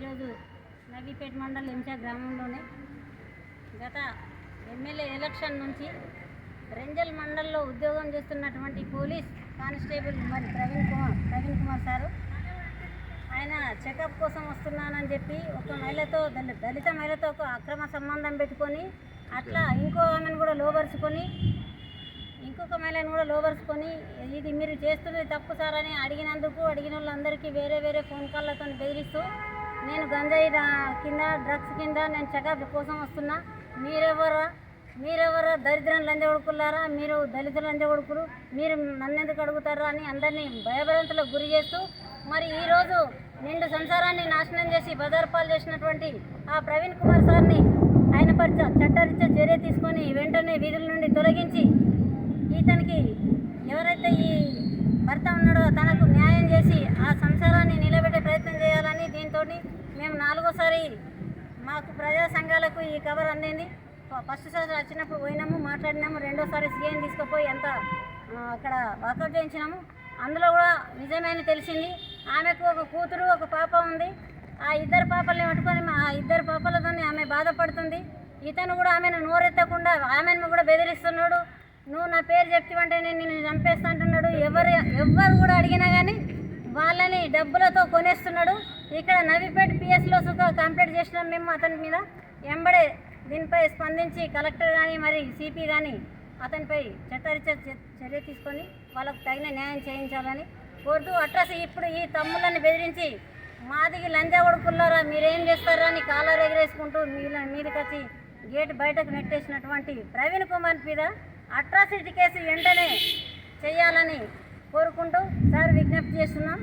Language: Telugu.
ఈరోజు నవీపేట మండల్ ఎంచా గ్రామంలోనే గత ఎమ్మెల్యే ఎలక్షన్ నుంచి రెంజల్ మండల్లో ఉద్యోగం చేస్తున్నటువంటి పోలీస్ కానిస్టేబుల్ మరి ప్రవీణ్ కుమార్ ప్రవీణ్ కుమార్ సారు. ఆయన చెకప్ కోసం వస్తున్నానని చెప్పి ఒక మహిళతో దళిత మహిళతో ఒక అక్రమ సంబంధం పెట్టుకొని అట్లా ఇంకో ఆమెను కూడా లోబరుచుకొని ఇంకొక మహిళను కూడా లోబరుచుకొని ఇది మీరు చేస్తున్నది తప్పు సార్ అని అడిగినందుకు అడిగిన వాళ్ళందరికీ వేరే వేరే ఫోన్ కాళ్ళతో బెదిరిస్తూ నేను గంజాయి కింద డ్రగ్స్ కింద నేను చెకప్ కోసం వస్తున్నా. మీరెవరా మీరెవరా దరిద్రం లంజగొడుకులారా మీరు దళితులు లంజగొడుకులు మీరు నన్నెందుకు అడుగుతారా అని అందరినీ భయభ్రాంతులకు గురి చేస్తూ మరి ఈరోజు నిండు సంసారాన్ని నాశనం చేసి బజార్పాలు చేసినటువంటి ఆ ప్రవీణ్ కుమార్ సార్ని ఆయన పరిచ చట్టరీత్యా చర్య తీసుకొని వెంటనే వీధుల నుండి తొలగించి ఇతనికి ఎవరైతే ఈ భర్త ఉన్నాడో తనకు న్యాయం చేసి ఆ నాలుగోసారి మాకు ప్రజా సంఘాలకు ఈ కవర్ అందింది. ఫస్ట్ సారి వచ్చినప్పుడు పోయినాము మాట్లాడినాము రెండోసారి సీఎం తీసుకుపోయి ఎంత అక్కడ వర్కౌట్ చేయించినాము. అందులో కూడా నిజమని తెలిసింది. ఆమెకు ఒక కూతురు ఒక పాప ఉంది. ఆ ఇద్దరు పాపల్ని పట్టుకొని మా- ఆ ఇద్దరు పాపలతోనే ఆమె బాధపడుతుంది. ఇతను కూడా ఆమెను నోరెత్తకుండా ఆమెను కూడా బెదిరిస్తున్నాడు. నువ్వు నా పేరు చెప్తివంటే నేను నిన్ను చంపేస్తా అంటున్నాడు. ఎవరు ఎవ్వరు కూడా అడిగినా కానీ వాళ్ళని డబ్బులతో కొనేస్తున్నాడు. ఇక్కడ నవీపేట పిఎస్లో సుఖ కంప్లైంట్ చేసినాం మేము అతని మీద ఎంబడే దీనిపై స్పందించి కలెక్టర్ కానీ మరి సిపి కానీ అతనిపై చట్టరీత్యా చర్య తీసుకొని వాళ్ళకు తగిన న్యాయం చేయించాలని కోరుతూ అట్రస్ ఇప్పుడు ఈ తమ్ముళ్ళని బెదిరించి మాదికి లంజా మీరేం చేస్తారా అని కాలర్ ఎగరేసుకుంటూ మీల మీదకి వచ్చి గేట్ బయటకు నెట్టేసినటువంటి ప్రవీణ్ కుమార్ మీద అట్రాసిటీ కేసు వెంటనే చేయాలని కోరుకుంటూ సార్ విజ్ఞప్తి చేస్తున్నాం.